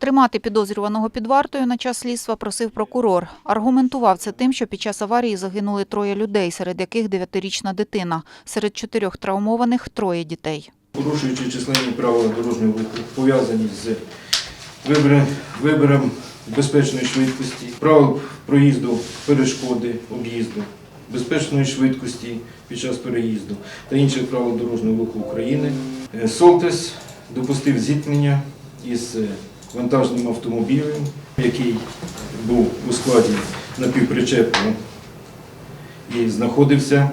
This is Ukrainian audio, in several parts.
Тримати підозрюваного під вартою на час слідства просив прокурор. Аргументував це тим, що під час аварії загинули троє людей, серед яких дев'ятирічна дитина. Серед чотирьох травмованих троє дітей. порушуючи численні правила дорожнього руху, пов'язані з вибором, вибором безпечної швидкості, правил проїзду, перешкоди, об'їзду, безпечної швидкості під час переїзду та інших правил дорожнього руху України. Е, Солтес допустив зіткнення із е, вантажним автомобілем, який був у складі напівпричепу і знаходився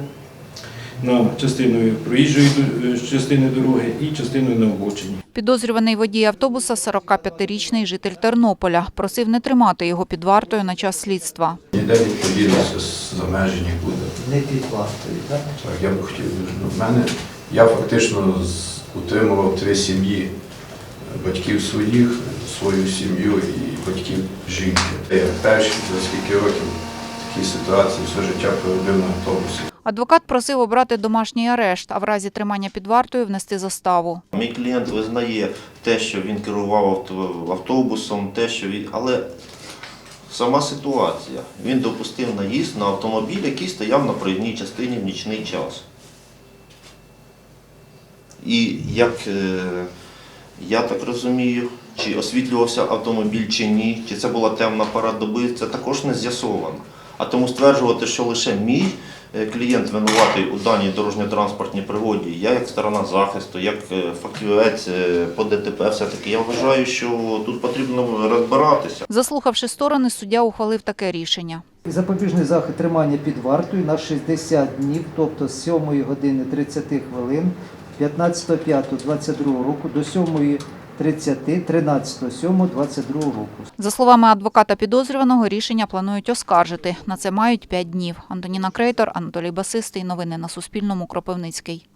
на частиною проїжджої е, частини дороги і частиною на обочині. Підозрюваний водій автобуса, 45-річний житель Тернополя, просив не тримати його під вартою на час слідства. Ніде відповідності за межі нікуди. Не під вартою, так? Так, я б хотів. Ну, в мене, я фактично утримував три сім'ї батьків своїх, свою сім'ю і батьків жінки. Я перші за скільки років в такій ситуації все життя проведив на автобусі. Адвокат просив обрати домашній арешт, а в разі тримання під вартою внести заставу. Мій клієнт визнає те, що він керував автобусом, те, що він. Але сама ситуація. Він допустив наїзд на автомобіль, який стояв на проїзній частині в нічний час. І як е, я так розумію, чи освітлювався автомобіль чи ні, чи це була темна пора доби, це також не з'ясовано. А тому стверджувати, що лише мій е, клієнт винуватий у даній дорожньо-транспортній пригоді, я як сторона захисту, як е, фахівець е, по ДТП, все-таки я вважаю, що тут потрібно розбиратися. Заслухавши сторони, суддя ухвалив таке рішення. Запобіжний захід тримання під вартою на 60 днів, тобто з 7 години 30 хвилин 15.05.22 року до 7.30 13.07.22 року. За словами адвоката підозрюваного, рішення планують оскаржити. На це мають п'ять днів. Антоніна Крейтор, Анатолій Басистий. Новини на Суспільному. Кропивницький.